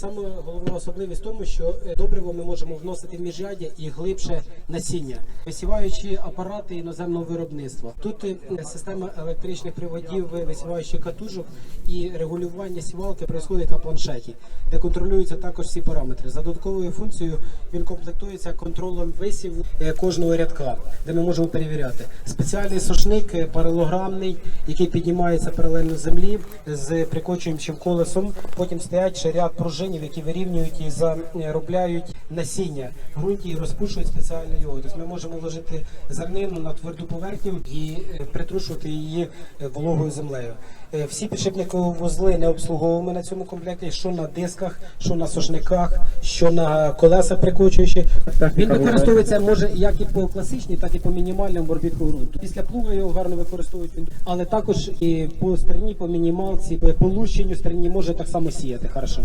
Саме головна особливість в тому, що е, добриво ми можемо вносити в міжряддя і глибше насіння, висіваючі апарати іноземного виробництва. Тут е, система електричних приводів, е, висіваючих катушок і регулювання сівалки происходить на планшеті, де контролюються також всі параметри. За додатковою функцією він комплектується контролем висіву е, кожного рядка, де ми можемо перевіряти. Спеціальний сушник е, паралограмний, який піднімається паралельно землі з прикочуючим колесом. Потім стоять ще ряд пружинів, які вирівнюють і заробляють насіння в ґрунті і розпушують спеціально його. Тобто ми можемо вложити зернину на тверду поверхню і е, притрушувати її е, вологою землею. Е, Всі підшипникові вузли не обслуговуємо на цьому комплекті, що на дисках, що на сушниках, що на колеса прикочуючі. Він використовується може як і по класичній, так і по мінімальному борбітку ґрунту. Після плуга його гарно використовують, але також і по стерні, по мінімалці, по лущенню стерні може так само сіяти. Хорошо.